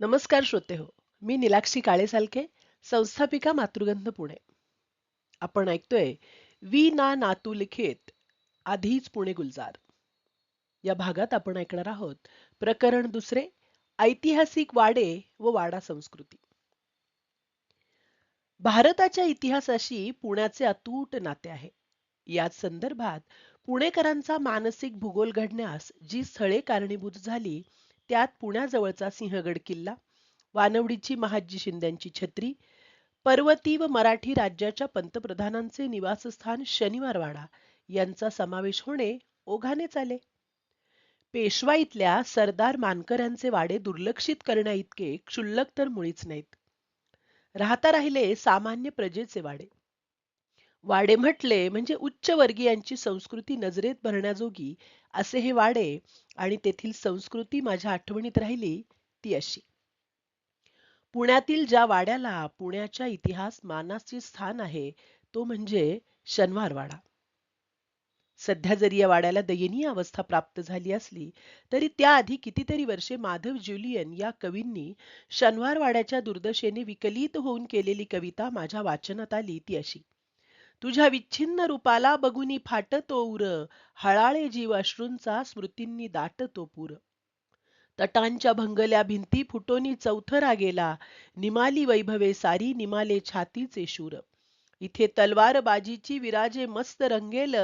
नमस्कार श्रोते हो मी निलाक्षी काळेसालके संस्थापिका मातृगंध पुणे. आपण ऐकतोय वी ना नातू लिखित आधीच पुणे गुलजार. या भागात आपण ऐकणार आहोत प्रकरण दुसरे ऐतिहासिक वाडे व वाडा संस्कृती. भारताच्या इतिहासाशी पुण्याचे अतूट नाते आहे. याच संदर्भात पुणेकरांचा मानसिक भूगोल घडण्यास जी स्थळे कारणीभूत झाली त्यात पुण्याजवळचा सिंहगड किल्ला वानवडीची महाजी शिंद्यांची छत्री पर्वती व मराठी राज्याच्या पंतप्रधानांचे निवासस्थान शनिवारवाडा यांचा समावेश होणे ओघानेच आले. पेशवाईतल्या सरदार मानकऱ्यांचे वाडे दुर्लक्षित करण्या इतके क्षुल्लक तर मुळीच नाहीत. राहता राहिले सामान्य प्रजेचे वाडे. वाडे म्हटले म्हणजे उच्चवर्गीयांची संस्कृती नजरेत भरण्याजोगी असे हे वाडे आणि तेथील संस्कृती माझ्या आठवणीत राहिली ती अशी. पुण्यातील ज्या वाड्याला पुण्याच्या इतिहास मानाचे स्थान आहे तो म्हणजे शनिवारवाडा. सध्या जरी या वाड्याला दयनीय अवस्था प्राप्त झाली असली तरी त्याआधी कितीतरी वर्षे माधव ज्युलियन या कवींनी शनिवार वाड्याच्या दुर्दशेने विकलित होऊन केलेली कविता माझ्या वाचनात आली ती अशी. तुझ्या विच्छिन्न रूपाला बघुनी फाटतो उर हळाळे जीव अश्रूंचा स्मृतींनी दाटतो पूर. तटांच्या भंगल्या भिंती फुटोनी चौथरा गेला. निमाली वैभवे सारी निमाले छातीचे शूर. इथे तलवार बाजीची विराजे मस्त रंगेल.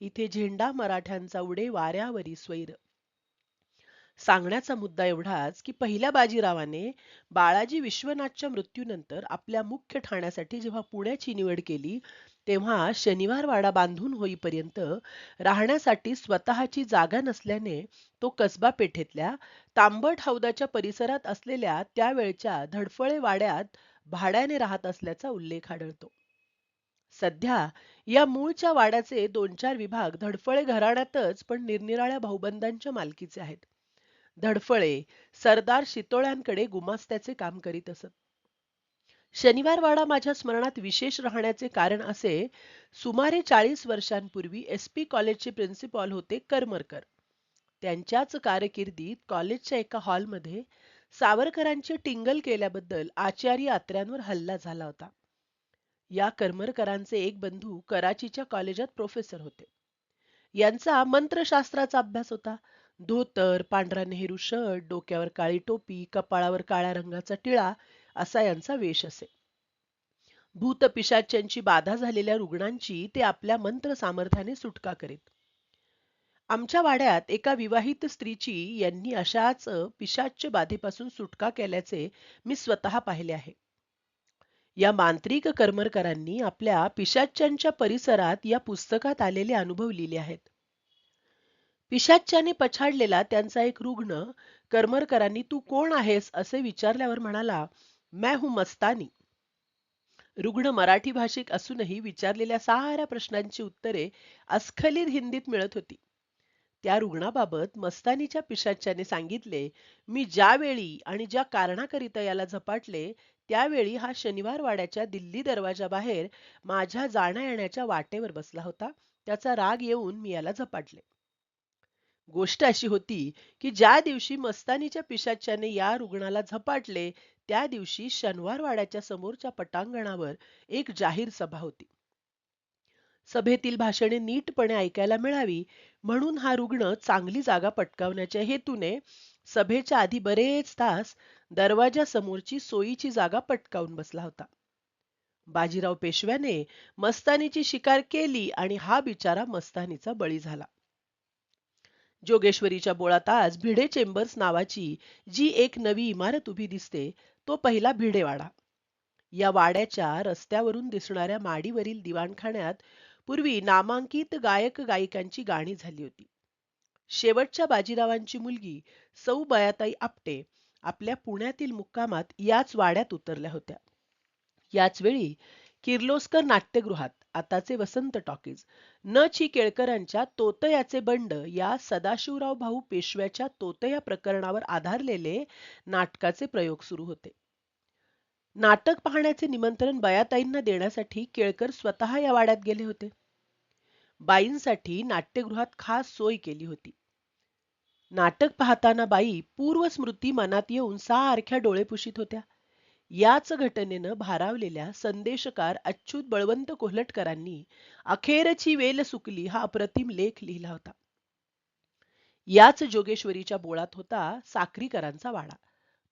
इथे झेंडा मराठ्यांचा उडे वाऱ्यावरी स्वैर. सांगण्याचा मुद्दा एवढाच की पहिल्या बाजीरावाने बाळाजी विश्वनाथच्या मृत्यूनंतर आपल्या मुख्य ठाण्यासाठी जेव्हा पुण्याची निवड केली तेव्हा शनिवार वाडा बांधून होईपर्यंत राहण्यासाठी स्वतःची जागा नसल्याने तो कसबा पेठेतल्या तांबट हौदाच्या परिसरात असलेल्या त्यावेळच्या धडफळे वाड्यात भाड्याने राहत असल्याचा उल्लेख आढळतो. सध्या या मूळच्या वाड्याचे दोन चार विभाग धडफळे घराण्यातच पण निरनिराळ्या भाऊबंदांच्या मालकीचे आहेत. धडफळे सरदार शितोळ्यांकडे गुमास्त्याचे काम करीत असत. शनिवारवाडा माझ्या स्मरणात विशेष राहण्याचे कारण असे सुमारे चाळीस वर्षांपूर्वी एस पी कॉलेजचे प्रिन्सिपॉल होते करमरकर. त्यांच्याच कारकिर्दीत कॉलेजच्या एका हॉलमध्ये सावरकरांची टिंगल केल्याबद्दल आचार्य आत्र्यांवर हल्ला झाला होता. या करमरकरांचे एक बंधू कराचीच्या कॉलेजात प्रोफेसर होते. यांचा मंत्रशास्त्राचा अभ्यास होता. धोतर पांढरा नेहरू शर्ट डोक्यावर काळी टोपी कपाळावर काळ्या रंगाचा टिळा असा यांचा वेश असे भूत पिशाच्यांची बाधा झालेल्या रुग्णांची ते आपल्या मंत्र सामर्थ्याने सुटका करीत. आमच्या वाड्यात एका विवाहित स्त्रीची यांनी अशाच पिशाच्य बाधेपासून सुटका केल्याचे मी स्वतः पाहिले आहे. या मांत्रिक कर्मरकरांनी आपल्या पिशाच्यांच्या परिसरात या पुस्तकात आलेले अनुभव लिहिले आहेत. पिशाच्याने पछाडलेला त्यांचा एक रुग्ण कर्मरकरांनी तू कोण आहेस? असे विचारल्यावर म्हणाला मैं हूं मस्तानी. रुग्ण मराठी भाषिक असूनही विचारलेल्या साऱ्या प्रश्नांची उत्तरे अस्खलित हिंदीत मिळत होती. त्या रुग्णाबाबत मस्तानीच्या पिशाच्याने सांगितले मी ज्यावेळी आणि ज्या कारणाकरिता याला झपाटले त्यावेळी हा शनिवार वाड्याच्या दिल्ली दरवाजाबाहेर माझ्या जाण्या येण्याच्या वाटेवर बसला होता. त्याचा राग येऊन मी याला झपाटले. गोष्ट अशी होती की ज्या दिवशी मस्तानीच्या पिशाच्याने या रुग्णाला झपाटले त्या दिवशी शनिवारवाड्याच्या समोरच्या पटांगणावर एक जाहीर सभा होती. सभेतील भाषणे नीटपणे ऐकायला मिळावी म्हणून हा रुग्ण चांगली जागा पटकावण्याच्या हेतूने सभेच्या आधी बरेच तास दरवाजासमोरची सोयीची जागा पटकावून बसला होता. बाजीराव पेशव्याने मस्तानीची शिकार केली आणि हा बिचारा मस्तानीचा बळी झाला. जोगेश्वरीच्या बोळात आज भिडे चेंबर्स नावाची जी एक नवी इमारत उभी दिसते तो पहिला भिडेवाडा. या वाड्याच्या रस्त्यावरून दिसणाऱ्या माडीवरील दिवाणखान्यात पूर्वी नामांकित गायक गायिकांची गाणी झाली होती. शेवटच्या बाजीरावांची मुलगी सौ बयाताई आपटे आपल्या पुण्यातील मुक्कामात याच वाड्यात उतरल्या होत्या. याच वेळी किर्लोस्कर नाट्यगृहात आताचे वसंत टॉकीज न ची केळकरांच्या तोतयाचे बंड या सदाशिवराव भाऊ पेशव्याच्या तोतया प्रकरणावर आधारलेले नाटकाचे प्रयोग सुरू होते. नाटक पाहण्याचे निमंत्रण बयाताईंना देण्यासाठी केळकर स्वतः या वाड्यात गेले होते. बाईंसाठी नाट्यगृहात खास सोय केली होती. नाटक पाहताना बाई पूर्वस्मृती मनात येऊन सारख्या डोळे पुशीत होत्या. याच घटनेनं भारावलेल्या संदेशकार अच्युत बळवंत कोल्हटकरांनी अखेरची वेल सुकली हा अप्रतिम लेख लिहिला होता. याच जोगेश्वरीच्या बोळात होता साक्रीकरांचा वाडा.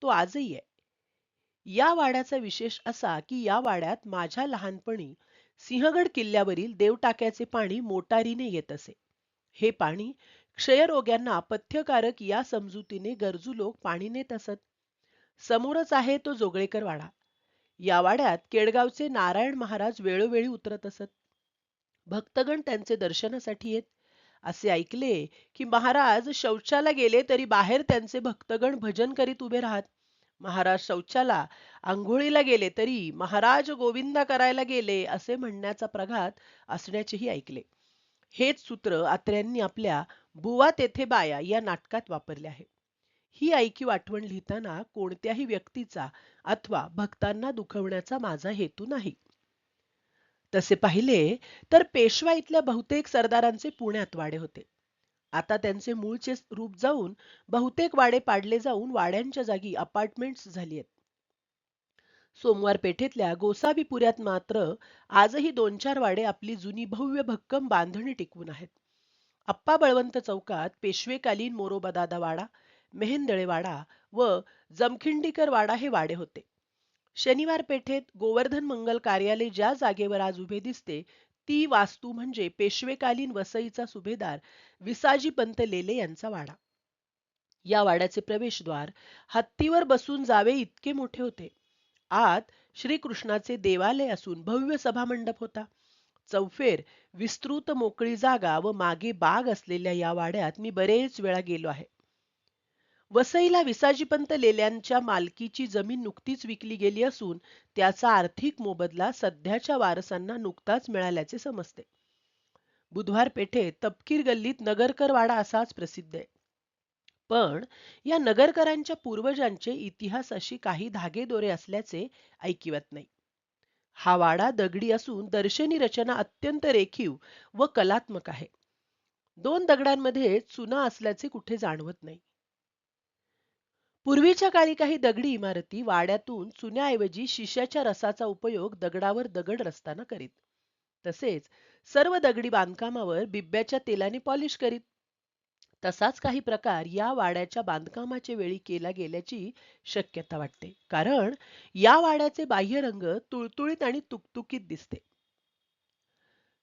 तो आजही आहे. या वाड्याचा विशेष असा की या वाड्यात माझ्या लहानपणी सिंहगड किल्ल्यावरील देवटाक्याचे पाणी मोटारीने येत असे. हे पाणी क्षयरोग्यांना पथ्यकारक या समजुतीने गरजू लोक पाणी नेत असत. समोरच आहे तो जोगळेकर वाडा या वाड्यात केडगावचे नारायण महाराज वेळोवेळी उतरत असत. भक्तगण त्यांचे दर्शनासाठी येत. असे ऐकले की महाराज शौचाला गेले तरी बाहेर त्यांचे भक्तगण भजन करीत उभे राहत. महाराज शौचाला आंघोळीला गेले तरी महाराज गोविंदा करायला गेले असे म्हणण्याचा प्रघात असण्याचेही ऐकले. हेच सूत्र आत्र्यांनी आपल्या बुवा तेथे बाया या नाटकात वापरले आहे. ही ऐकीव आठवण लिहिताना कोणत्याही व्यक्तीचा अथवा भक्तांना दुखवण्याचा माझा हेतू नाही. तसे पाहिले तर पेशवा इथल्या बहुतेक सरदारांचे पुण्यात वाडे होते. आता त्यांचे मूळचे रूप जाऊन बहुतेक वाडे पाडले जाऊन वाड्यांच्या जागी अपार्टमेंट्स झाली आहेत. सोमवार पेठेतल्या गोसावीपुऱ्यात मात्र आजही दोन चार वाडे आपली जुनी भव्य भक्कम बांधणी टिकवून आहेत. अप्पा बळवंत चौकात पेशवेकालीन मोरोबदादा वाडा मेहेंदळे वाडा व जमखिंडीकर वाडा हे वाडे होते. शनिवार पेठेत गोवर्धन मंगल कार्यालय ज्या जागेवर आज उभे दिसते ती वास्तू म्हणजे पेशवेकालीन वसईचा सुभेदार विसाजी पंत लेले यांचा वाडा. या वाड्याचे प्रवेशद्वार हत्तीवर बसून जावे इतके मोठे होते. आत श्रीकृष्णाचे देवालय असून भव्य सभामंडप होता. चौफेर विस्तृत मोकळी जागा व मागे बाग असलेल्या या वाड्यात मी बरेच वेळा गेलो आहे. वसईला विसाजीपंत लेल्यांच्या मालकीची जमीन नुकतीच विकली गेली असून त्याचा आर्थिक मोबदला सध्याच्या वारसांना नुकताच मिळाल्याचे समजते. बुधवार पेठे तपकीर गल्लीत नगरकर वाडा असाच प्रसिद्ध आहे. पण या नगरकरांच्या पूर्वजांचे इतिहास अशी काही धागेदोरे असल्याचे ऐकिवत नाही. हा वाडा दगडी असून दर्शनी रचना अत्यंत रेखीव व कलात्मक आहे. दोन दगडांमध्ये चुना असल्याचे कुठे जाणवत नाही. पूर्वीच्या काळी काही दगडी इमारती वाड्यातून चुन्याऐवजी शिश्याच्या रसाचा उपयोग दगडावर दगड रचताना करीत. तसेच सर्व दगडी बांधकामावर बिब्याच्या तेलाने पॉलिश करीत. तसाच काही प्रकार या वाड्याच्या बांधकामाच्या वेळी केला गेल्याची शक्यता वाटते. कारण या वाड्याचे बाह्य रंग तुळतुळीत आणि तुकतुकीत दिसते.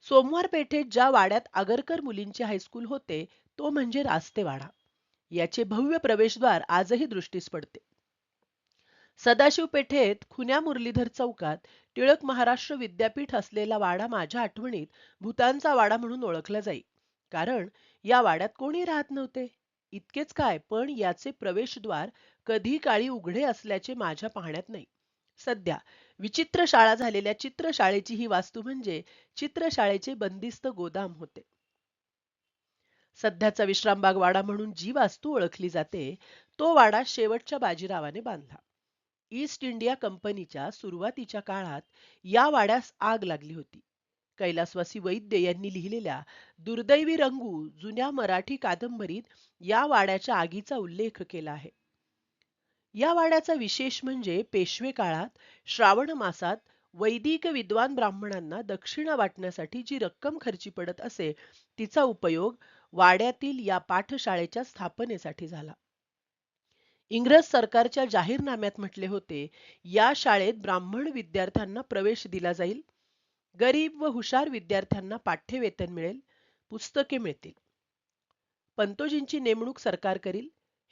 सोमवार पेठेत ज्या वाड्यात आगरकर मुलींचे हायस्कूल होते तो म्हणजे रास्तेवाडा. याचे भव्य प्रवेशद्वार आजही दृष्टीस पडते. सदाशिव पेठेत खुन्या मुरलीधर चौकात टिळक महाराष्ट्र विद्यापीठ असलेला वाडा माझ्या आठवणीत भूतांचा वाडा म्हणून ओळखला जाई. कारण या वाड्यात कोणी राहत नव्हते. इतकेच काय पण याचे प्रवेशद्वार कधी काळी उघडे असल्याचे माझ्या पाहण्यात नाही. सध्या विचित्र शाळा झालेल्या चित्रशाळेची ही वास्तू म्हणजे चित्रशाळेचे बंदिस्त गोदाम होते. सध्याचा विश्रामबाग वाडा म्हणून जी वास्तू ओळखली जाते तो वाडा शेवटच्या बाजीरावाने बांधला. ईस्ट इंडिया कंपनीच्या सुरुवातीच्या काळात या वाड्यास आग लागली होती. कैलासवासी वैद्य यांनी लिहिलेल्या दुर्दैवी रंगू जुन्या मराठी कादंबरीत या वाड्याच्या आगीचा उल्लेख केला आहे. या वाड्याचा विशेष म्हणजे पेशवे काळात श्रावण मासात वैदिक विद्वान ब्राह्मणांना दक्षिणा वाटण्यासाठी जी रक्कम खर्ची पडत असे तिचा उपयोग वाड्यातील या पाठशाळेच्या स्थापनेसाठी झाला. इंग्रज सरकारच्या जाहीरनाम्यात म्हटले होते या शाळेत ब्राह्मण विद्यार्थ्यांना प्रवेश दिला जाईल गरीब व हुशार विद्यार्थ्यांना पाठ्यवेतन मिळेल पुस्तके मिळतील. पंतोजींची नेमणूक सरकार करील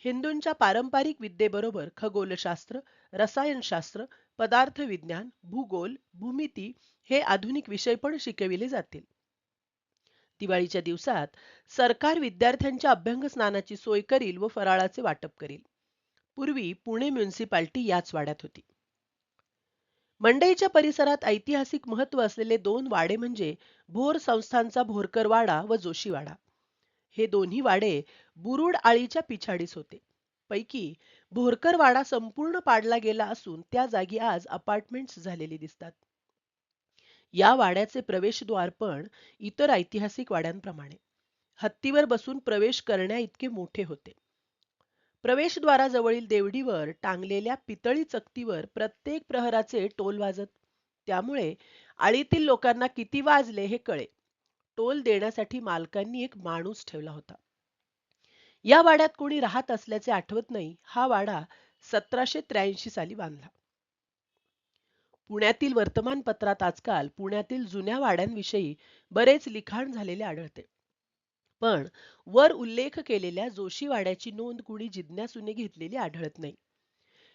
हिंदूंच्या पारंपरिक विद्येबरोबर खगोलशास्त्र रसायनशास्त्र पदार्थ विज्ञान भूगोल भूमिती हे आधुनिक विषय पण शिकविले जातील. दिवाळीच्या दिवसात सरकार विद्यार्थ्यांच्या अभ्यंग स्नानाची सोय करील व फराळाचे वाटप करील. पूर्वी पुणे म्युन्सिपाल्टी याच वाड्यात होती. मंडईच्या परिसरात ऐतिहासिक महत्त्व असलेले दोन वाडे म्हणजे भोर संस्थांचा भोरकर वाडा व जोशीवाडा. हे दोन्ही वाडे बुरुड आळीच्या पिछाडीस होते. पैकी भोरकर वाडा संपूर्ण पाडला गेला असून त्या जागी आज अपार्टमेंट्स झालेली दिसतात. या वाड्याचे प्रवेशद्वार पण इतर ऐतिहासिक वाड्यांप्रमाणे. हत्तीवर बसून प्रवेश करण्या इतके मोठे होते. प्रवेशद्वाराजवळील देवडीवर टांगलेल्या पितळी चकतीवर प्रत्येक प्रहराचे टोल वाजत त्यामुळे आळीतील लोकांना किती वाजले हे कळे. टोल देण्यासाठी मालकांनी एक माणूस ठेवला होता. या वाड्यात कोणी राहत असल्याचे आठवत नाही हा वाडा सतराशे त्र्याऐंशी साली बांधला. पुण्यातील वर्तमानपत्रात आजकाल पुण्यातील जुन्या वाड्यांविषयी बरेच लिखाण झालेले आढळते. पण वर उल्लेख केलेल्या जोशी वाड्याची नोंद कुणी जिज्ञासूने घेतलेली आढळत नाही.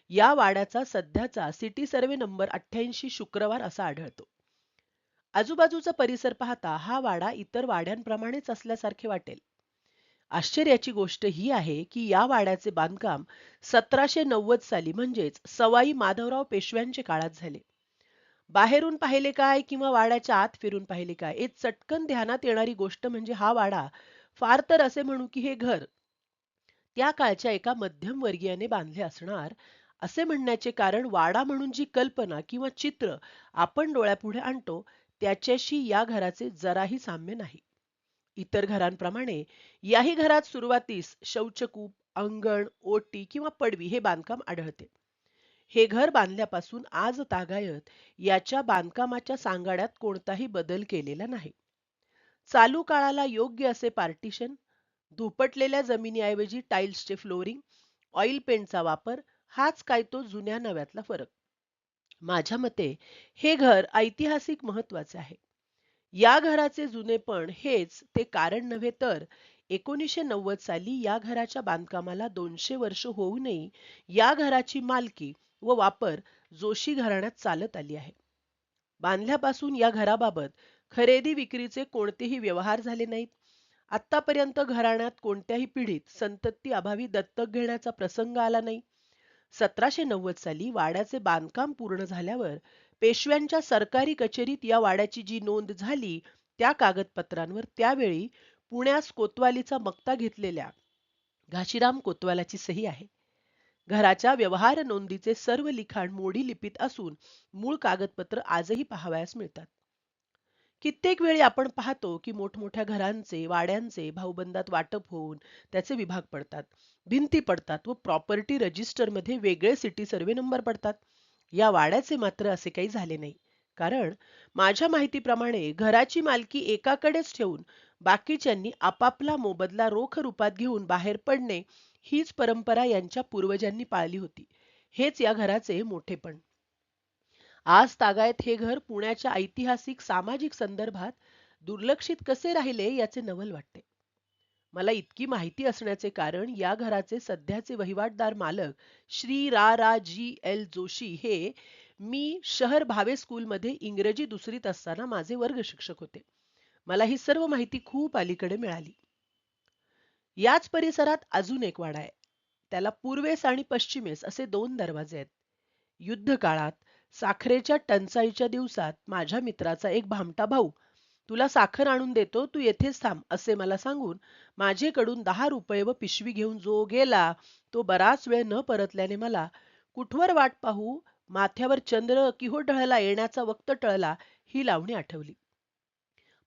या वाड्याचा सध्याचा सिटी सर्वे नंबर अठ्ठ्याऐंशी शुक्रवार असा आढळतो. आजूबाजूचा परिसर पाहता हा वाडा इतर वाड्यांप्रमाणेच असल्यासारखे वाटेल. आश्चर्याची गोष्ट ही आहे की या वाड्याचे बांधकाम सतराशे नव्वद साली म्हणजेच सवाई माधवराव पेशव्यांचे काळात झाले. बाहेरून पाहिले काय किंवा वाड्याच्या आत फिरून पाहिले काय? हे चटकन ध्यानात येणारी गोष्ट म्हणजे हा वाडा. फार तर असे म्हणू की हे घर. त्या काळच्या एका मध्यम वर्गीयाने बांधले असणार. असे म्हणण्याचे कारण वाडा म्हणून जी कल्पना किंवा चित्र आपण डोळ्यापुढे आणतो त्याच्याशी या घराचे जराही साम्य नाही. इतर घरांप्रमाणे याही घरात सुरुवातीस शौचकूप अंगण ओटी किंवा पडवी हे बांधकाम आढळते. हे घर बांधल्यापासून आज तागायत याच्या बांधकामाच्या सांगाड्यात कोणताही बदल केलेला नाही. चालू काळाला योग्य असे पार्टिशन धुपटलेल्या जमिनीऐवजी टाईल्सचे फ्लोरिंग ऑइल पेंटचा वापर हाच काय तो जुन्या नव्यातला फरक. माझ्या मते हे घर ऐतिहासिक महत्त्वाचे आहे. या घराचे जुनेपण हेच ते कारण नव्हे तर एकोणीसशे नव्वद साली या घराच्या बांधकामाला दोनशे वर्ष होऊनही या घराची मालकी व वापर जोशी घराण्यात चालत आली आहे. बांधल्यापासून या घराबाबत खरेदी विक्रीचे कोणतेही व्यवहार झाले नाहीत. आतापर्यंत घराण्यात कोणत्याही पिढीत संतती अभावी दत्तक घेण्याचा प्रसंग आला नाही. सतराशे नव्वद साली वाड्याचे बांधकाम पूर्ण झाल्यावर पेशव्यांच्या सरकारी कचेरीत या वाड्याची जी नोंद झाली त्या कागदपत्रांवर त्यावेळी पुण्यास कोतवालीचा मक्ता घेतलेल्या घाशीराम कोतवालाची सही आहे. घराच्या व्यवहार नोंदीचे सर्व लिखाण मोडी लिपीत असून मूळ कागदपत्र आजही पाहावयास मिळतात. कित्येक वेळी आपण पाहतो की मोठमोठ्या घरांचे वाड्यांचे भाऊबंदात वाटप होऊन त्याचे विभाग पडतात. भिंती पडतात व प्रॉपर्टी रजिस्टरमध्ये वेगळे सिटी सर्वे नंबर पडतात. या वाड्याचे मात्र असे काही झाले नाही. कारण माझ्या माहितीप्रमाणे घराची मालकी एकाकडेच ठेवून बाकीच्यांनी आपापला मोबदला रोख रूपात घेऊन बाहेर पडणे हीच परंपरा यांच्या पूर्वजांनी पाळली होती. हेच या घराचे मोठेपण आज तागायत हे घर पुण्याच्या ऐतिहासिक सामाजिक संदर्भात दुर्लक्षित कसे राहिले याचे नवल वाटते. मला इतकी माहिती असण्याचे कारण या घराचे सध्याचे वहिवाटदार मालक श्री रा रा जी एल जोशी हे मी शहर भावे स्कूलमध्ये इंग्रजी दुसरीत असताना माझे वर्ग शिक्षक होते. मला ही सर्व माहिती खूप अलीकडे मिळाली. याच परिसरात अजून एक वाडा आहे. त्याला पूर्वेस आणि पश्चिमेस असे दोन दरवाजे आहेत. युद्ध काळात साखरेच्या टंचाईच्या दिवसात माझ्या मित्राचा एक भामटा भाऊ तुला साखर आणून देतो तू येथेच थांब असे मला सांगून माझेकडून दहा रुपये व पिशवी घेऊन जो गेला तो बराच वेळ न परतल्याने मला कुठवर वाट पाहू? माथ्यावर चंद्र किहो ढळला येण्याचा वक्त टळला ही लावणी आठवली.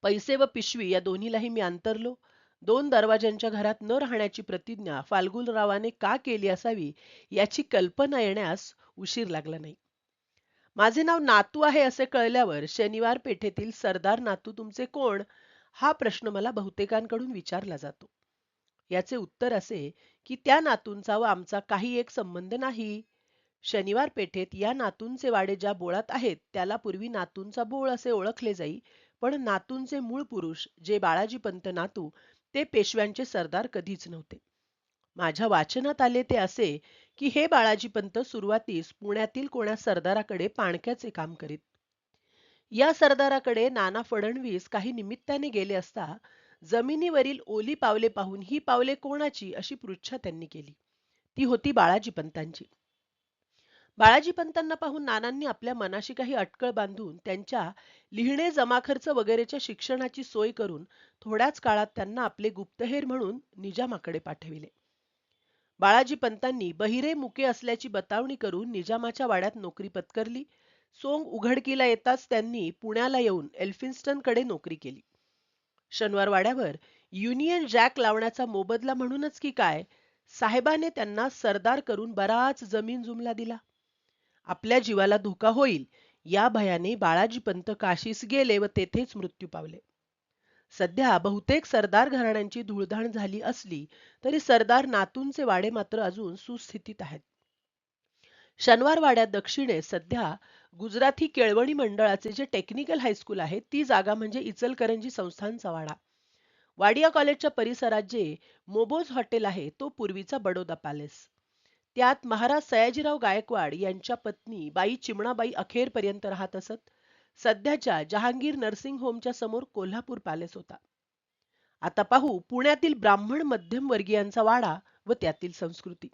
पैसे व पिशवी या दोन्हीलाही मी अंतरलो. दोन दरवाज्यांच्या घरात न राहण्याची प्रतिज्ञा फाल्गुनरावाने का केली असावी याची कल्पना येण्यास उशीर लागला नाही. माझे नाव नातू आहे असे कळल्यावर शनिवार पेठेतील सरदार नातू तुमचे कोण? हा प्रश्न मला बहुतेकांकडून विचारला जातो. याचे उत्तर असे की त्या नातूंचा व आमचा काही एक संबंध नाही. शनिवार पेठेत या नातूंचे वाडे ज्या बोळात आहेत त्याला पूर्वी नातूंचा बोळ असे ओळखले जाई पण नातूंचे मूळ पुरुष जे बाळाजी पंत नातू ते पेशव्यांचे सरदार कधीच नव्हते. माझ्या वाचनात आले ते असे की हे बाळाजीपंत सुरुवातीस पुण्यातील कोण्या सरदाराकडे पाणक्याचे काम करीत. या सरदाराकडे नाना फडणवीस काही निमित्ताने गेले असता जमिनीवरील ओली पावले पाहून ही पावले कोणाची अशी पृच्छा त्यांनी केली. ती होती बाळाजी पंतांची बाळाजी पंतांना पाहून नानांनी आपल्या मनाशी काही अटकळ बांधून त्यांच्या लिहिणे जमाखर्च वगैरेच्या शिक्षणाची सोय करून थोड्याच काळात त्यांना आपले गुप्तहेर म्हणून निजामाकडे पाठविले. बाळाजी पंतांनी बहिरे मुके असल्याची बतावणी करून निजामाच्या वाड्यात नोकरी पत्करली. सोंग उघडकीला येताच त्यांनी पुण्याला येऊन एल्फिन्स्टनकडे नोकरी केली. शनिवार वाड्यावर युनियन जॅक लावण्याचा मोबदला म्हणूनच की काय साहेबाने त्यांना सरदार करून बराच जमीन जुमला दिला. आपल्या जीवाला धोका होईल. या भयाने बाळाजी पंत काशीस गेले व तेथेच मृत्यू पावले. सध्या बहुतेक सरदार घराण्यांची धुळधाण झाली असली तरी सरदार नातूंचे वाडे मात्र अजून सुस्थितीत आहेत. शनिवार वाड्यात दक्षिणेस सध्या गुजराती केळवणी मंडळाचे जे टेक्निकल हायस्कूल आहे ती जागा म्हणजे इचलकरंजी संस्थानचा वाडा वाडिया कॉलेजच्या परिसरात जे मोबोज हॉटेल आहे तो पूर्वीचा बडोदा पॅलेस त्यात महाराज सयाजीराव गायकवाड यांच्या पत्नी बाई चिमणाबाई अखेरपर्यंत राहत असत. सध्याच्या जहांगीर नर्सिंग होमच्या समोर कोल्हापूर पॅलेस होता. आता पाहू पुण्यातील ब्राह्मण मध्यमवर्गीयांचा वाडा व त्यातील संस्कृती.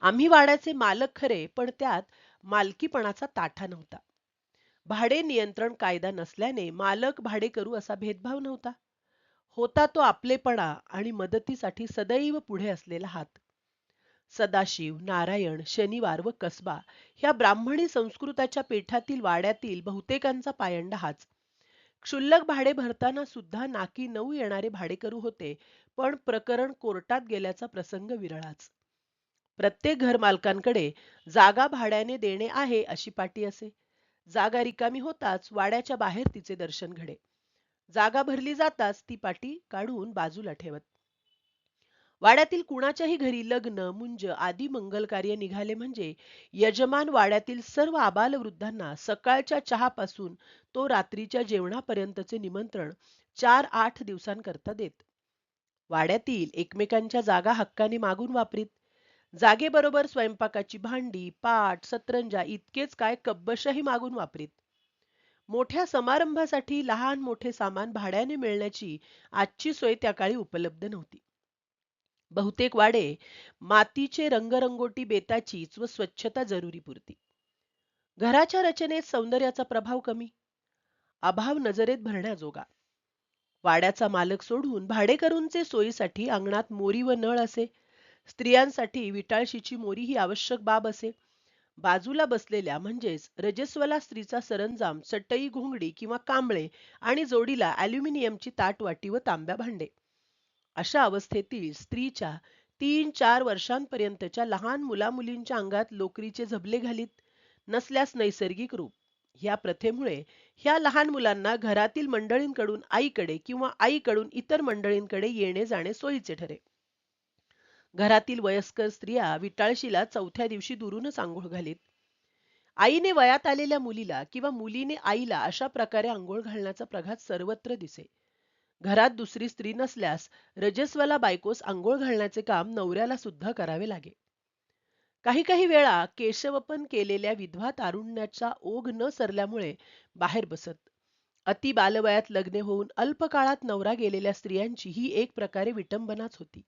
आम्ही वाड्याचे मालक खरे पण त्यात मालकीपणाचा ताठा नव्हता. भाडे नियंत्रण कायदा नसल्याने मालक भाडे करू असा भेदभाव नव्हता. होता तो आपलेपणा आणि मदतीसाठी सदैव पुढे असलेला हात. सदाशिव नारायण शनिवार व कसबा ह्या ब्राह्मणी संस्कृताच्या पेठातील वाड्यातील बहुतेकांचा पायंडा हाच. क्षुल्लक भाडे भरताना सुद्धा नाकी नऊ येणारे भाडेकरू होते पण प्रकरण कोर्टात गेल्याचा प्रसंग विरळाच. प्रत्येक घरमालकांकडे जागा भाड्याने देणे आहे अशी पाटी असे. जागा रिकामी होताच वाड्याच्या बाहेर तिचे दर्शन घडे. जागा भरली जाताच ती पाटी काढून बाजूला ठेवत. वाड्यातील कुणाच्याही घरी लग्न मुंज आदी मंगल कार्य निघाले म्हणजे यजमान वाड्यातील सर्व आबालवृद्धांना सकाळच्या चहापासून तो रात्रीच्या जेवणापर्यंतचे निमंत्रण चार आठ दिवसांकरता देत. वाड्यातील एकमेकांच्या जागा हक्काने मागून वापरीत. जागेबरोबर स्वयंपाकाची भांडी पाट सतरंजा इतकेच काय कब्बशही मागून वापरीत. मोठ्या समारंभासाठी लहान मोठे सामान भाड्याने मिळण्याची आजची सोय त्या काळी उपलब्ध नव्हती. बहुतेक वाडे मातीचे रंगरंगोटी बेताचीच व स्वच्छता जरुरी पुरती. घराच्या रचनेत सौंदर्याचा प्रभाव कमी. अभाव नजरेत भरण्याजोगा. वाड्याचा मालक सोडून भाडेकरूंचे सोयीसाठी अंगणात मोरी व नळ असे. स्त्रियांसाठी विटाळशीची मोरी ही आवश्यक बाब असे. बाजूला बसलेल्या म्हणजेच रजस्वला स्त्रीचा सरंजाम चटई घोंगडी किंवा कांबळे आणि जोडीला अॅल्युमिनियमची ताटवाटी व तांब्या भांडे. अशा अवस्थेतील स्त्रीच्या तीन चार वर्षांपर्यंतच्या लहान मुलामुलींच्या अंगात लोकरीचे झबले घालीत नसल्यास नैसर्गिक रूप. या प्रथेमुळे ह्या लहान मुलांना घरातील मंडळींकडून आईकडे किंवा आईकडून इतर मंडळींकडे येणे जाणे सोयीचे ठरे. घरातील वयस्कर स्त्रिया विटाळशीला चौथ्या दिवशी दुरूनच आंघोळ घालीत. आईने वयात आलेल्या मुलीला किंवा मुलीने आईला अशा प्रकारे आंघोळ घालण्याचा प्रघात सर्वत्र दिसे. घरात दुसरी स्त्री नसल्यास रजस्वला बायकोस आंघोळ घालण्याचे काम नवऱ्याला सुद्धा करावे लागे. काही काही वेळा केशवपन केलेल्या विधवा तारुण्याचा ओघ न सरल्यामुळे बाहेर बसत. अति बालवयात लग्ने होऊन अल्प काळात नवरा गेलेल्या स्त्रियांची ही एक प्रकारे विटंबनाच होती.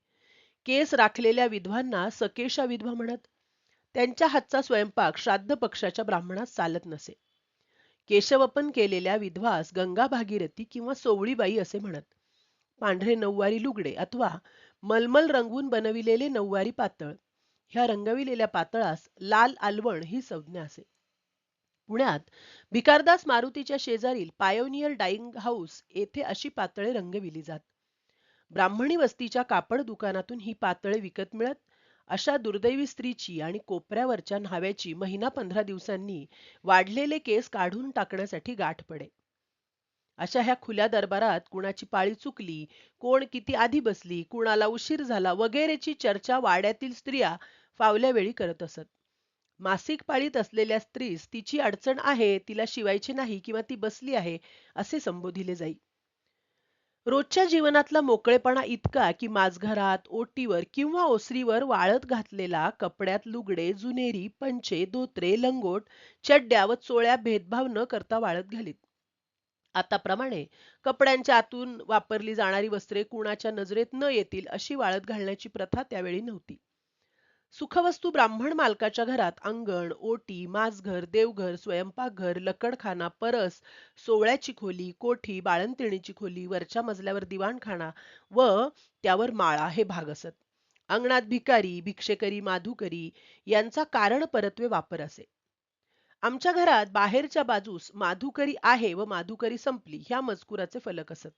केस राखलेल्या विधवांना सकेशा विधवा म्हणत. त्यांच्या हातचा स्वयंपाक श्राद्ध पक्षाच्या ब्राह्मणास चालत नसे. केशवपन केलेल्या विधवास गंगा भागीरथी किंवा सोवळीबाई असे म्हणत. पांढरे नऊवारी लुगडे अथवा मलमल रंगवून बनविलेले नऊवारी पातळ. ह्या रंगविलेल्या पातळास लाल आलवण ही संज्ञा असे. पुण्यात भिकारदास मारुतीच्या शेजारील पायोनियर डाईंग हाऊस येथे अशी पातळे रंगविली जात. ब्राह्मणी वस्तीच्या कापड दुकानातून ही पातळे विकत मिळत अशा दुर्दैवी स्त्रीची आणि कोपऱ्यावरच्या न्हाव्याची महिना पंधरा दिवसांनी वाढलेले केस काढून टाकण्यासाठी गाठ पडे. अशा ह्या खुल्या दरबारात कुणाची पाळी चुकली कोण किती आधी बसली कुणाला उशीर झाला वगैरेची चर्चा वाड्यातील स्त्रिया फावल्या वेळी करत असत. मासिक पाळीत असलेल्या स्त्रीस तिची अडचण आहे तिला शिवायची नाही किंवा ती बसली आहे असे संबोधिले जाई. रोजच्या जीवनातला मोकळेपणा इतका की माझघरात ओटीवर किंवा ओसरीवर वाळत घातलेला कपड्यात लुगडे जुनेरी पंचे धोत्रे लंगोट चड्ड्या व चोळ्या भेदभाव न करता वाळत घालीत. आताप्रमाणे कपड्यांच्या आतून वापरली जाणारी वस्त्रे कुणाच्या नजरेत न येतील अशी वाळत घालण्याची प्रथा त्यावेळी नव्हती. सुखवस्तू ब्राह्मण मालकाच्या घरात अंगण ओटी माजघर देवघर स्वयंपाकघर लकडखाना परस सोवळ्याची खोली कोठी बाळंतिणीची खोली वरच्या मजल्यावर दिवाणखाना व त्यावर माळा हे भाग असत. अंगणात भिकारी भिक्षेकरी माधुकरी यांचा कारण परत्वे वापर असे. आमच्या घरात बाहेरच्या बाजूस माधुकरी आहे व माधुकरी संपली ह्या मजकुराचे फलक असत.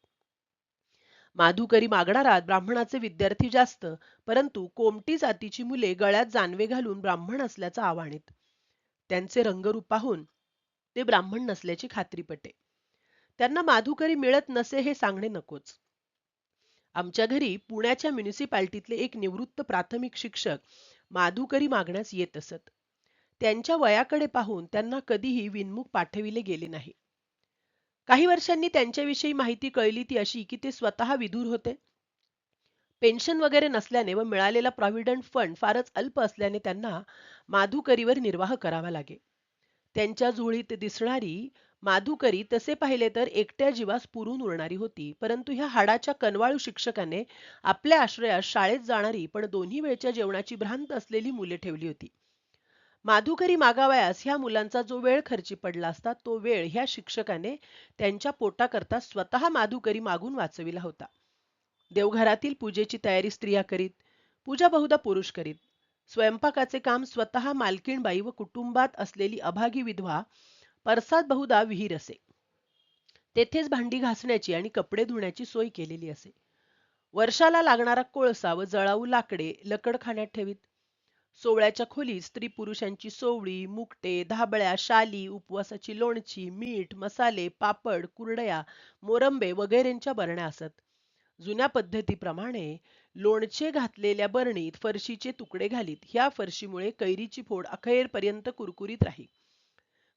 माधुकरी मागणारात ब्राह्मणाचे विद्यार्थी जास्त परंतु कोमटी जातीची मुले गळ्यात जानवे घालून ब्राह्मण असल्याचं आव्हाणीत त्यांचे रंगरूप पाहून ते ब्राह्मण नसल्याची खात्री पटे. त्यांना माधुकरी मिळत नसे हे सांगणे नकोच. आमच्या घरी पुण्याच्या म्युनिसिपाल्टीतले एक निवृत्त प्राथमिक शिक्षक माधुकरी मागण्यास येत असत. त्यांच्या वयाकडे पाहून त्यांना कधीही विनमुख पाठविले गेले नाही. काही वर्षांनी त्यांच्याविषयी माहिती कळली ती अशी की ते स्वतः विधूर होते. पेन्शन वगैरे नसल्याने व मिळालेला प्रॉव्हिडंट फंड फारच अल्प असल्याने त्यांना माधुकरीवर निर्वाह करावा लागे. त्यांच्या जुळीत दिसणारी माधुकरी तसे पाहिले तर एकट्या जीवास पुरून उरणारी होती परंतु ह्या हाडाच्या कनवाळू शिक्षकाने आपल्या आश्रयात शाळेत जाणारी पण दोन्ही वेळच्या जेवणाची भ्रांत असलेली मुले ठेवली होती. माधुकरी मागावयास ह्या मुलांचा जो वेळ खर्ची पडला असता तो वेळ ह्या शिक्षकाने त्यांच्या पोटाकरता स्वतः माधुकरी मागून वाचविला होता. देवघरातील पूजेची तयारी स्त्रिया करीत पूजा बहुधा पुरुष करीत स्वयंपाकाचे काम स्वतः मालकीणबाई व कुटुंबात असलेली अभागी विधवा परसात बहुधा विहीर असे. तेथेच भांडी घासण्याची आणि कपडे धुण्याची सोय केलेली असे. वर्षाला लागणारा कोळसा व जळाऊ लाकडे लकड खाण्यात ठेवीत. सोवळ्याच्या खोलीत स्त्री पुरुषांची सोवळी मुकटे धाबळ्या शाली उपवासाची लोणची मीठ मसाले पापड कुरडया मोरंबे वगैरेंच्या बरण्या असत. जुन्या पद्धतीप्रमाणे लोणचे घातलेल्या बरणीत फरशीचे तुकडे घालीत. ह्या फरशीमुळे कैरीची फोड अखेरपर्यंत कुरकुरीत राही.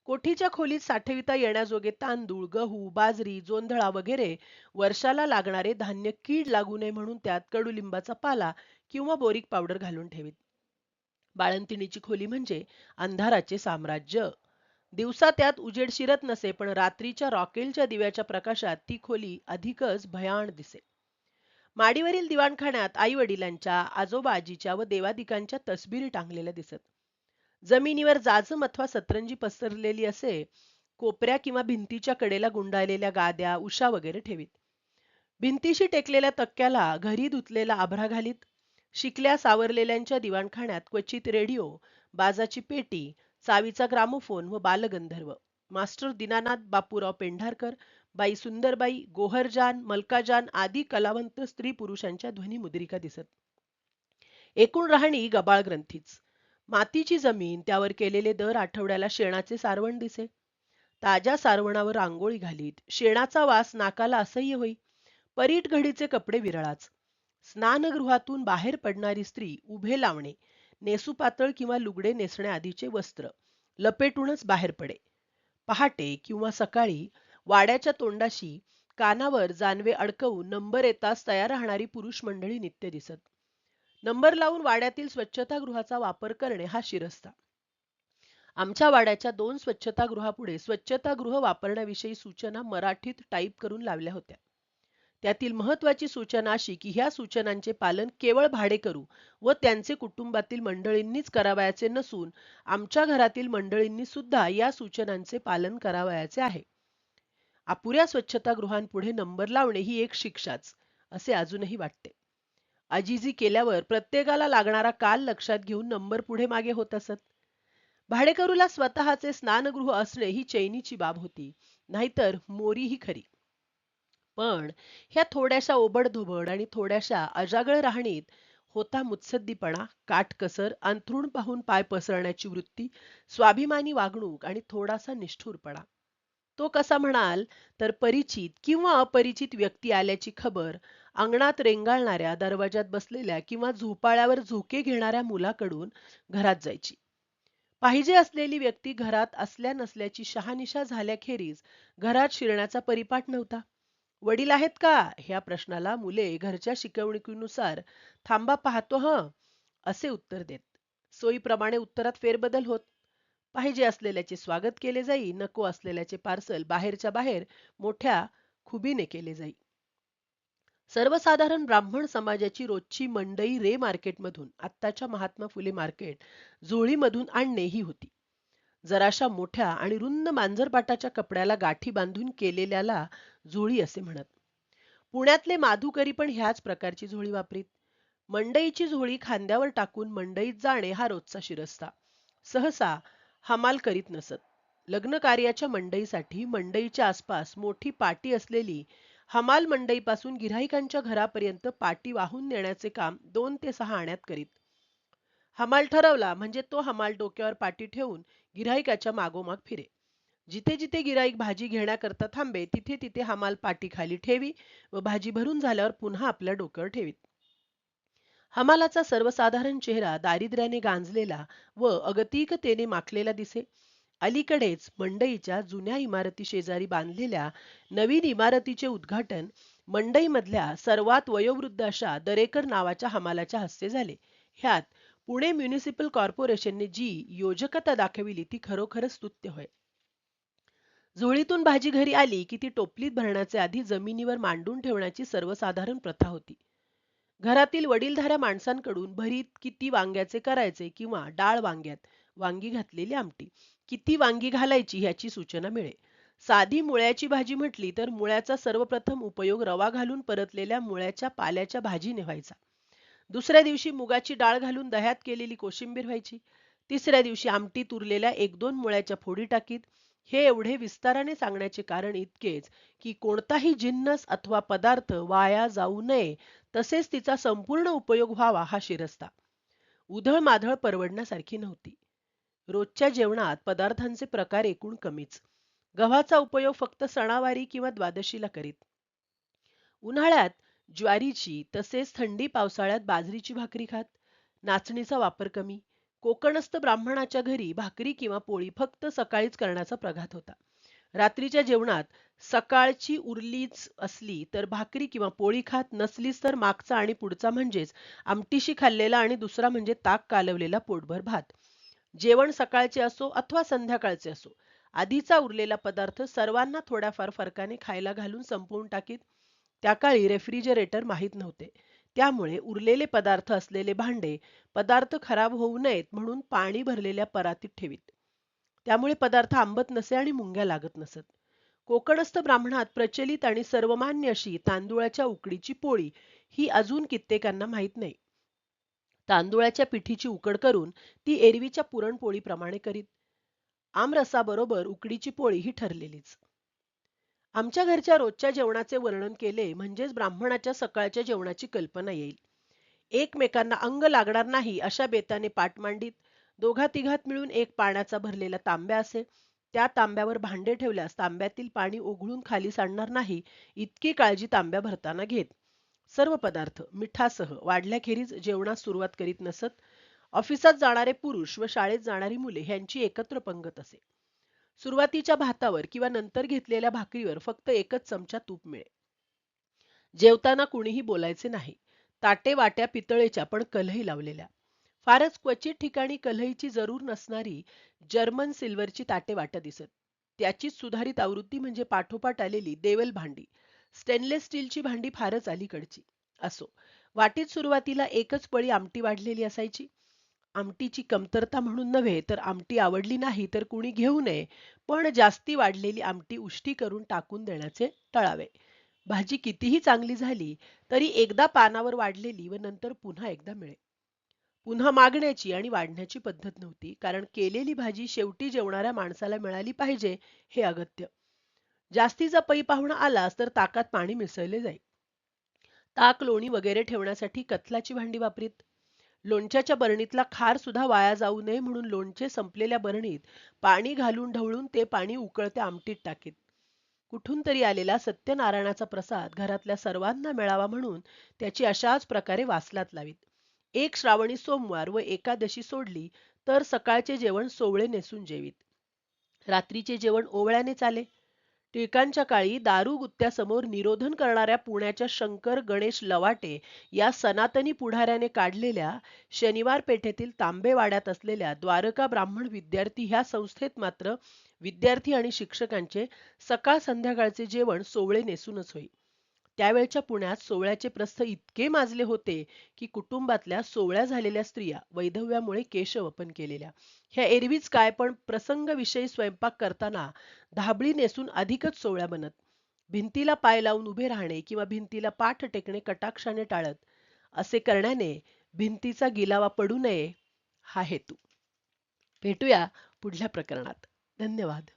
कोठीच्या खोलीत साठविता येण्याजोगे तांदूळ गहू बाजरी जोंधळा वगैरे वर्षाला लागणारे धान्य कीड लागू नये म्हणून त्यात कडुलिंबाचा पाला किंवा बोरिक पावडर घालून ठेवीत. बाळंतिणीची खोली म्हणजे अंधाराचे साम्राज्य. दिवसा त्यात उजेड शिरत नसे पण रात्रीच्या रॉकेलच्या दिव्याच्या प्रकाशात ती खोली अधिकच भयाण दिसे. माडीवरील दिवाणखाण्यात आई वडिलांच्या आजोबा आजीच्या व देवादिकांच्या तसबिरी टांगलेल्या दिसत. जमिनीवर जाजम अथवा सतरंजी पसरलेली असे कोपऱ्या किंवा भिंतीच्या कडेला गुंडाळलेल्या गाद्या उषा वगैरे ठेवीत. भिंतीशी टेकलेल्या तक्क्याला घरी धुतलेला आभरा घालीत. शिकल्या सावरलेल्यांच्या दिवाणखाण्यात क्वचित रेडिओ बाजाची पेटी चावीचा ग्रामोफोन व बालगंधर्व. मास्टर दीनानाथ बापूराव पेंढारकर बाई सुंदरबाई गोहरजान मलकाजान आदी कलावंत स्त्री पुरुषांच्या ध्वनिमुद्रिका दिसत. एकूण राहणी गबाळ ग्रंथीच. मातीची जमीन त्यावर केलेले दर आठवड्याला शेणाचे सारवण दिसे. ताज्या सारवणावर रांगोळी घालीत. शेणाचा वास नाकाला असह्य होई. परीट घडीचे कपडे विरळाच. स्नानगृहातून बाहेर पडणारी स्त्री उभे लावणे नेसू पातळ किंवा लुगडे नेसण्याआधीचे वस्त्र लपेटूनच बाहेर पडे. पहाटे किंवा सकाळी वाड्याच्या तोंडाशी कानावर जानवे अडकवून नंबर येताच तयार राहणारी पुरुष मंडळी नित्य दिसत. नंबर लावून वाड्यातील स्वच्छतागृहाचा वापर करणे हा शिरस्ता. आमच्या वाड्याच्या दोन स्वच्छतागृहापुढे स्वच्छतागृह वापरण्याविषयी सूचना मराठीत टाईप करून लावल्या होत्या. त्यातील महत्वाची सूचना अशी की ह्या सूचनांचे पालन केवळ भाडेकरू व त्यांचे कुटुंबातील मंडळींनीच करावयाचे नसून आमच्या घरातील मंडळींनी सुद्धा या सूचनांचे पालन करावयाचे आहे. अपुऱ्या स्वच्छतागृहांपुढे नंबर लावणे ही एक शिक्षाच असे अजूनही वाटते. अजिजी केल्यावर प्रत्येकाला लागणारा काल लक्षात घेऊन नंबर पुढे मागे होत असत. भाडेकरूला स्वतःचे स्नानगृह असणे ही चैनीची बाब होती नाहीतर मोरी ही खरी. पण ह्या थोड्याशा ओबडधोबड आणि थोड्याशा अजागळ राहणीत होता मुत्सद्दीपणा काटकसर अंथरूण पाहून पाय पसरण्याची वृत्ती स्वाभिमानी वागणूक आणि थोडासा निष्ठुरपणा. तो कसा म्हणाल तर परिचित किंवा अपरिचित व्यक्ती आल्याची खबर अंगणात रेंगाळणाऱ्या दरवाजात बसलेल्या किंवा झोपाळ्यावर झोके घेणाऱ्या मुलाकडून घरात जायची. पाहिजे असलेली व्यक्ती घरात असल्या नसल्याची शहानिशा झाल्याखेरीज घरात शिरण्याचा परिपाठ नव्हता. वडील आहेत का? ह्या प्रश्नाला मुले घरच्या शिकवणुकीनुसार थांबा पाहतो ह असे उत्तर देत. सोयीप्रमाणे उत्तरात फेरबदल होत. पाहिजे असलेल्याचे स्वागत केले जाई नको असलेल्याचे पार्सल बाहेरच्या बाहेर मोठ्या खुबीने केले जाई. सर्वसाधारण ब्राह्मण समाजाची रोजची मंडई रे मार्केटमधून आत्ताच्या महात्मा फुले मार्केट जुळीमधून आणणे ही होती. जराशा मोठ्या आणि रुंद मांजरपाटाच्या कपड्याला गाठी बांधून केलेल्याला झोळी असे म्हणत. पुण्यातले माधुकरी पण ह्याच प्रकारची झोळी वापरीत. मंडईची झोळी खांद्यावर टाकून मंडईत जाणे हा रोजचा शिरस्ता. सहसा हमाल करीत नसत. लग्न कार्याच्या मंडईसाठी मंडईच्या आसपास मोठी पाटी असलेली हमाल मंडईपासून गिराहिकांच्या घरापर्यंत पाटी वाहून नेण्याचे काम दोन ते सहा आण्यात करीत. हमाल ठरवला म्हणजे तो हमाल डोक्यावर पाटी ठेवून गिराईकाच्या मागोमाग फिरे. जिथे जिथे गिराईक भाजी घेण्याकरता थांबे तिथे तिथे हा माल खाली ठेवी व भाजी भरून झाल्यावर पुन्हा आपल्या डोक्यावर ठेवीत. हमालाचा सर्वसाधारण चेहरा दारिद्र्याने गांजलेला व अगतिकतेने माखलेला दिसे. अलीकडेच मंडईच्या जुन्या इमारती शेजारी बांधलेल्या नवीन इमारतीचे उद्घाटन मंडईमधल्या सर्वात वयोवृद्ध अशा दरेकर नावाच्या हमालाच्या हस्ते झाले. ह्यात पुणे म्युनिसिपल कॉर्पोरेशनने जी योजकता दाखविली ती खरोखरच स्तुत्य होय. झोळीतून भाजी घरी आली की ती टोपलीत भरण्याचे आधी जमिनीवर मांडून ठेवण्याची सर्वसाधारण प्रथा होती. घरातील वडीलधाऱ्या माणसांकडून भरीत किती वांग्याचे करायचे किंवा डाळ वांग्यात वांगी घातलेली आमटी किती वांगी घालायची ह्याची सूचना मिळे. साधी मुळ्याची भाजी म्हटली तर मुळ्याचा सर्वप्रथम उपयोग रवा घालून परतलेल्या मुळ्याच्या पाल्याच्या भाजीने व्हायचा. दुसऱ्या दिवशी मुगाची डाळ घालून दह्यात केलेली कोशिंबीर व्हायची. तिसऱ्या दिवशी आमटी तुरलेल्या एक दोन मुळ्याच्या फोडी टाकीत. हे एवढे विस्ताराने सांगण्याचे कारण इतकेच की कोणताही जिन्नस अथवा पदार्थ वाया जाऊ नये तसेच तिचा संपूर्ण उपयोग व्हावा हा शिरस्ता. उधळ माधळ परवडण्यासारखी नव्हती. रोजच्या जेवणात पदार्थांचे प्रकार एकूण कमीच. गव्हाचा उपयोग फक्त सणावारी किंवा द्वादशीला करीत. उन्हाळ्यात ज्वारीची तसेच थंडी पावसाळ्यात बाजरीची भाकरी खात. नाचणीचा वापर कमी. कोकणस्थ ब्राह्मणाच्या घरी भाकरी किंवा पोळी फक्त सकाळीच करण्याचा प्रघात होता. रात्रीच्या जेवणात सकाळची उरलीच असली तर भाकरी किंवा पोळी खात नसलीच तर मागचा आणि पुढचा म्हणजेच आमटीशी खाल्लेला आणि दुसरा म्हणजे ताक कालवलेला पोटभर भात. जेवण सकाळचे असो अथवा संध्याकाळचे असो आधीचा उरलेला पदार्थ सर्वांना थोड्याफार फरकाने खायला घालून संपवून टाकीत. त्या काळी रेफ्रिजरेटर माहीत नव्हते. त्यामुळे उरलेले पदार्थ असलेले भांडे पदार्थ खराब होऊ नयेत म्हणून पाणी भरलेल्या परातीत ठेवीत. त्यामुळे पदार्थ आंबत नसे आणि मुंग्या लागत नसत. कोकणस्थ ब्राह्मणात प्रचलित आणि सर्वमान्य अशी तांदुळाच्या उकडीची पोळी ही अजून कित्येकांना माहीत नाही. तांदुळाच्या पिठीची उकड करून ती एरवीच्या पुरणपोळीप्रमाणे करीत. आमरसाबरोबर उकडीची पोळी ही ठरलेलीच. आमच्या घरच्या रोजच्या जेवणाचे वर्णन केले म्हणजेच ब्राह्मणाच्या सकाळच्या जेवणाची कल्पना येईल. एकमेकांना अंग लागणार नाही अशा बेताने पाठ मांडीत दोघा तिघात मिळून एक पाण्याचा भरलेला तांब्या असे. त्या तांब्यावर भांडे ठेवल्यास तांब्यातील पाणी ओघळून खाली सांडणार नाही इतकी काळजी तांब्या भरताना घेत. सर्व पदार्थ मिठासह वाढल्याखेरीज जेवणास सुरुवात करीत नसत. ऑफिसात जाणारे पुरुष व शाळेत जाणारी मुले ह्यांची एकत्र पंगत असे. सुरुवातीच्या भातावर किंवा नंतर घेतलेल्या भाकरीवर फक्त एकच चमचा तूप मिळे जेवताना कुणीही बोलायचे नाही. ताटे वाट्या पितळेच्या पण कलही लावलेल्या. फारच क्वचित ठिकाणी कलहीची जरूर नसणारी जर्मन सिल्वरची ताटे वाटत दिसत. त्याचीच सुधारित आवृत्ती म्हणजे पाठोपाठ आलेली देवल भांडी. स्टेनलेस स्टीलची भांडी फारच अलीकडची. असो वाटीत सुरुवातीला एकच पळी आमटी वाढलेली असायची. आमटीची कमतरता म्हणून नव्हे तर आमटी आवडली नाही तर कुणी घेऊ नये. पण जास्ती वाढलेली आमटी उष्टी करून टाकून देण्याचे टळावे. भाजी कितीही चांगली झाली तरी एकदा पानावर वाढलेली व नंतर पुन्हा एकदा मिळे. पुन्हा मागण्याची आणि वाढण्याची पद्धत नव्हती कारण केलेली भाजी शेवटी जेवणाऱ्या माणसाला मिळाली पाहिजे हे अगत्य. जास्तीचा पै पाहुणा आलास तर ताकात पाणी मिसळले जाई ताक लोणी वगैरे ठेवण्यासाठी कथलाची भांडी वापरीत लोणच्याच्या बरणीतला खार सुद्धा वाया जाऊ नये म्हणून लोणचे संपलेल्या बरणीत पाणी घालून ढवळून ते पाणी उकळत्या आमटीत टाकीत. कुठून तरी आलेला सत्यनारायणाचा प्रसाद घरातल्या सर्वांना मिळावा म्हणून त्याची अशाच प्रकारे वासलात लावीत. एक श्रावणी सोमवार व एकादशी सोडली तर सकाळचे जेवण सोवळे नेसून जेवीत. रात्रीचे जेवण ओवळ्याने चाले टिळकांच्या काळी दारुगुत्त्यासमोर निरोधन करणाऱ्या पुण्याच्या शंकर गणेश लवाटे या सनातनी पुढाऱ्याने काढलेल्या शनिवार पेठेतील तांबेवाड्यात असलेल्या द्वारका ब्राह्मण विद्यार्थी ह्या संस्थेत मात्र विद्यार्थी आणि शिक्षकांचे सकाळ संध्याकाळचे जेवण सोवळे नेसूनच होई. त्यावेळच्या पुण्यात सोवळ्याचे प्रस्थ इतके माजले होते की कुटुंबातल्या सोवळ्या झालेल्या स्त्रिया वैधव्यामुळे केशवपन केलेल्या. ह्या एरवीच काय पण प्रसंग विषयी स्वयंपाक करताना धाबळी नेसून अधिकच सोवळ्या बनत. भिंतीला पाय लावून उभे राहणे किंवा भिंतीला पाठ टेकणे कटाक्षाने टाळत असे करण्याने भिंतीचा गिलावा पडू नये हा हेतू. भेटूया पुढल्या प्रकरणात. धन्यवाद.